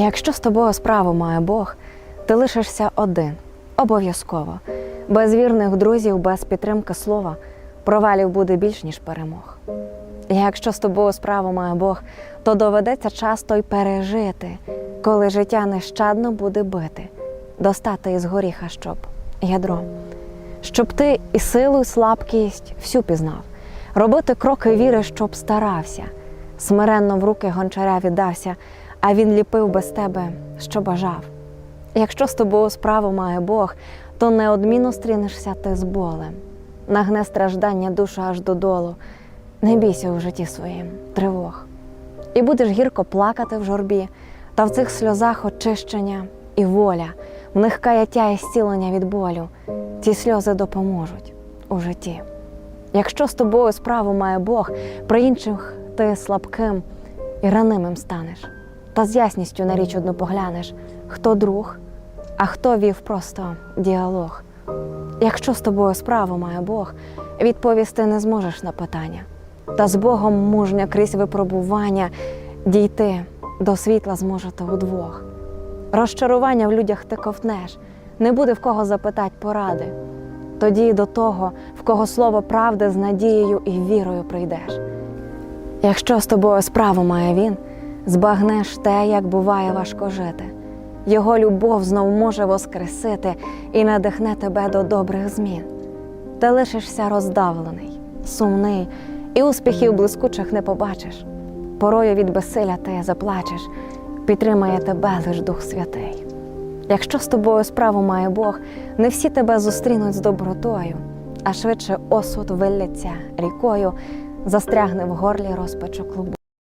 Якщо з тобою справу має Бог, ти лишишся один, обов'язково. Без вірних друзів, без підтримки слова, провалів буде більш, ніж перемог. Якщо з тобою справу має Бог, то доведеться часто й пережити, коли життя нещадно буде бити, достати із горіха, щоб ядро, щоб ти і силу, і слабкість всю пізнав, робити кроки віри, щоб старався, смиренно в руки гончаря віддався, а він ліпив без тебе, що бажав. Якщо з тобою справу має Бог, то неодмінно стрінешся ти з болем, нагне страждання душу аж додолу. Не бійся у житті своїм тривог. І будеш гірко плакати в журбі, та в цих сльозах очищення і воля, в них каяття і зцілення від болю. Ці сльози допоможуть у житті. Якщо з тобою справу має Бог, при інших ти слабким і ранимим станеш, та з ясністю на річ одну поглянеш, хто друг, а хто вів просто діалог. Якщо з тобою справу має Бог, відповісти не зможеш на питання. Та з Богом мужня крізь випробування дійти до світла зможете удвох. Розчарування в людях ти ковтнеш, не буде в кого запитать поради. Тоді до того, в кого слово правди з надією і вірою прийдеш. Якщо з тобою справу має він, збагнеш те, як буває важко жити. Його любов знов може воскресити і надихне тебе до добрих змін. Ти лишишся роздавлений, сумний, і успіхів блискучих не побачиш. Порою від безсилля ти заплачеш, підтримає тебе лиш Дух Святий. Якщо з тобою справу має Бог, не всі тебе зустрінуть з добротою, а швидше осуд вилляться рікою, застрягне в горлі розпачу клубу.